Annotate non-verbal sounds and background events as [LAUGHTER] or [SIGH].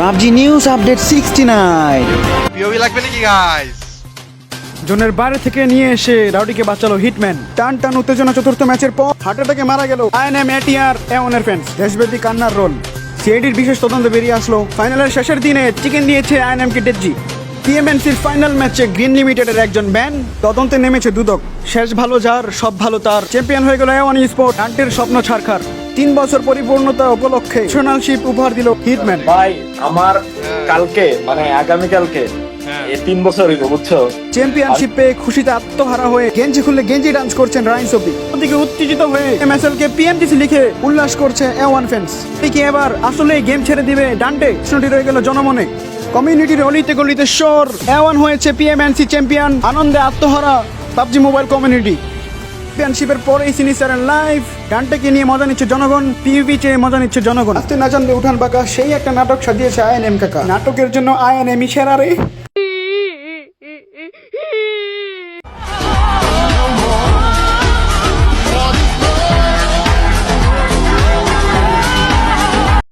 PUBG news update sixty nine. POV লাগবে নাকি guys জোনের বাইরে থেকে নিয়ে এসে রাউডিকে বাঁচালো হিটম্যান। টান টান উত্তেজনা চতুর্থ ম্যাচের পর হার্ট অ্যাটাকে মারা গেল আইএনএম এটিআর এমনের ফ্যান্স দেশব্যাপী কান্নার রোল। সিআইডির বিশেষ তদন্ত বেরিয়ে আসলো ফাইনালের শেষের দিনে চিকেন দিয়েছে আইএনএম কে ডেজি টিএমএনসির ফাইনাল ম্যাচে গ্রিন লিমিটেডের একজন ব্যান তদন্তে নেমেছে দুদক। শেষ ভালো যার সব ভালো তার। চ্যাম্পিয়ন হয়ে গেল এওয়ান স্পোর্ট আন্টির স্বপ্ন ছাড়খার তিন বছর পরিপূর্ণতা উপলক্ষে ন্যাশনালশিপ উপহার দিল হিটম্যান ভাই আমার কালকে মানে আগামী কালকে তিন বছর বুঝছ? চ্যাম্পিয়নশিপ পেয়ে খুশিতে আত্মহারা হয়ে গেঞ্জি খুলে গেঞ্জি ডান্স করছেন রাইন সফি ওদিকে উত্তেজিত হয়ে এমএসএল কে পিএমটিসি লিখে উল্লাস করছে এ ওয়ান ফ্যান্স কি এবার আসলে গেম ছেড়ে দিবে ডান্ডে প্রশ্নটি রয়ে গেল জনমনে। কমিউনিটির অলিতে গলিতে শোর এ ওয়ান হয়েছে পিএমএনসি চ্যাম্পিয়ন আনন্দে আত্মহারা পাবজি মোবাইল কমিউনিটি চ্যাম্পিয়নশিপের পর এই সিনিসারের লাইভ গানটাকে নিয়ে মজা নিচ্ছে জনগণ টিভি চেয়ে মজা নিচ্ছে জনগণ। আসতে না জানলে উঠান বাঁকা সেই একটা নাটক সাজিয়েছে আয়ন এম কাকা। নাটকের জন্য আয়ন এম ইশারা রে [LAUGHS]